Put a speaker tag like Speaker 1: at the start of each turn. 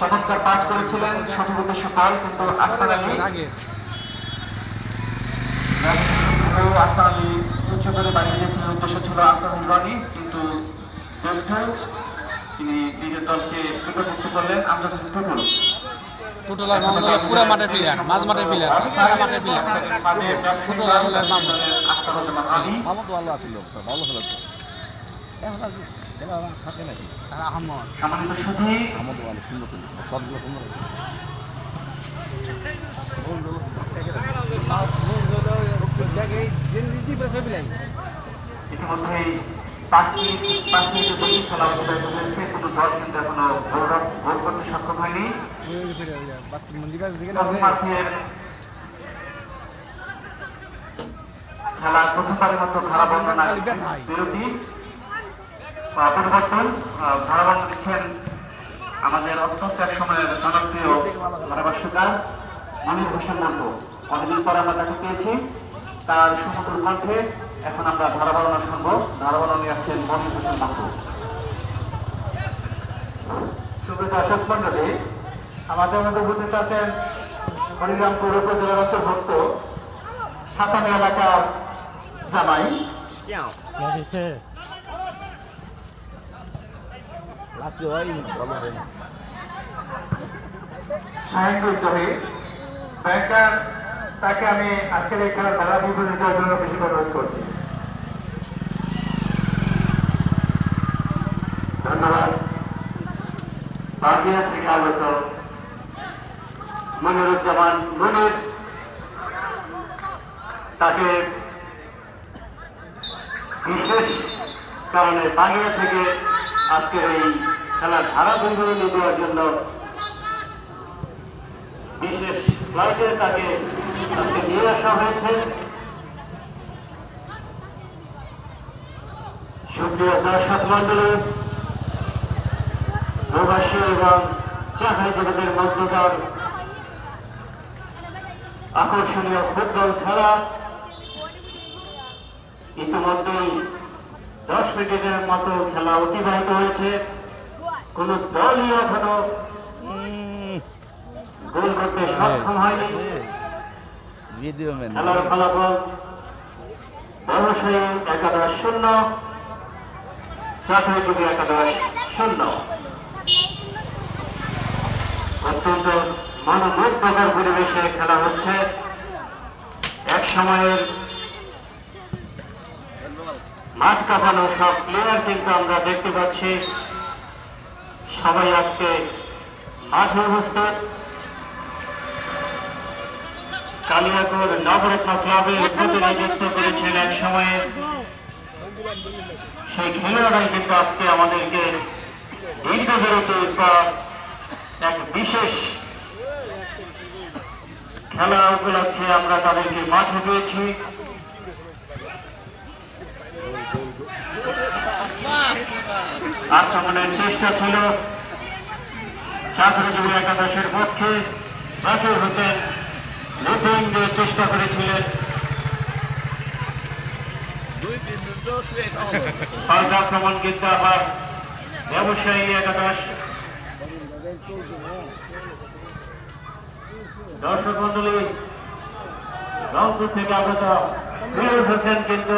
Speaker 1: চমৎকার পাস করেছিলেন, সঠিক উদ্দেশ্য কিন্তু আস্তান আলী আস্তান আলী উচ্চ করে বাড়িয়ে দিয়েছিলেন উদ্দেশ্য ছিল আস্তান রনি কিন্তু তিনি নিজের দলকে বিপদমুক্ত করলেন। আমরা যদি টুটুল
Speaker 2: টোটাল আর হয় পুরো মাঠের প্লেয়ার মাঝ মাঠের প্লেয়ার সারা মাঠের প্লেয়ার টোটাল আর হলো নাম
Speaker 1: আলী
Speaker 3: ভালো তো ভালো আছিল ভালো খেলেছে এখন আর খেলা থাকে নাকি?
Speaker 2: আর আহমদ
Speaker 1: সম্মানিত
Speaker 3: ভালো সুন্দর খেলে সবগুলো সুন্দর
Speaker 1: ইতিমধ্যেই পাঁচ মিনিট পাঁচ মিনিটের বেশি খেলা হয়েছে। কোনো দল কিন্তু এখনও গোল গোল করতে সক্ষম হয়নি। খেলা প্রথমবারের মতো ধারা বিরতি। পরিবর্তন আহ, দিচ্ছেন আমাদের অত্যন্ত এক সময়ের জনপ্রিয় ধারাভাষ্যকার মনির হোসেন মন্ত অনেকদিন পরে আমরা তাকে পেয়েছি তার সুমধুর কণ্ঠে এখন আমরা ধারাবর্ণনা শুনব। ধারাবর্ণনা নিয়ে আসছেন মনির হোসেন মন্ত সুব্রত অশোক মন্ডলী আমাদের মধ্যে উপস্থিত আছেন হরিরামপুর উপজেলার অন্তর্ভুক্ত সাতানি এলাকার জামাই। তাকে আমি আজকের এই খেলার বিবরণী দেওয়ার জন্য বেশি অনুরোধ করছি ধন্যবাদ বাগিয়া থেকে আগত মনিরুজ্জামান মনির। তাকে বিশেষ কারণে বাগিয়া থেকে আজকের এই খেলার ধারা বিবরণী দেওয়ার জন্য বিশেষ ফ্লাইটে তাকে আজকে নিয়ে আসা হয়েছে। সুপ্রিয় দর্শক মন্ডলী প্রবাসী এবং চাকরি জগতের মধ্যকার আকর্ষণীয় ফুটবল খেলা। ইতিমধ্যেই দশ মিনিটের মতো খেলা অতিবাহিত হয়েছে। কোন দলই এখনও গোল করতে সক্ষম হয়নি। খেলার ফলাফল ব্যবসায়ী একাদশ শূন্য, চাকরিজীবী একাদশ শূন্য। অত্যন্ত মনোমুগ্ধকর পরিবেশে খেলা হচ্ছে। এক সময়ের মাঠ কাঁপানো সব প্লেয়ার কিন্তু আমরা দেখতে পাচ্ছি। সবাই আজকে মাঠে উপস্থিত। কালিয়াকুর নবরত্ন ক্লাবের প্রতিনিধিত্ব করেছেন এক সময়ে। সেই খেলোয়াড়াই কিন্তু আজকে আমাদেরকে দীর্ঘ বিরতির পর এক বিশেষ খেলা উপলক্ষে আমরা তাদেরকে মাঠে পেয়েছি। আক্রমণের চেষ্টা ছিল চাকরিজীবী একাদশের পক্ষে। বাসুর হোসেন নতুন যে চেষ্টা করেছিলেন। পাল্টা আক্রমণ কিন্তু আবার ব্যবসায়ী একাদশ। দর্শক মন্ডলী রংপুর থেকে আগত হোসেন কিন্তু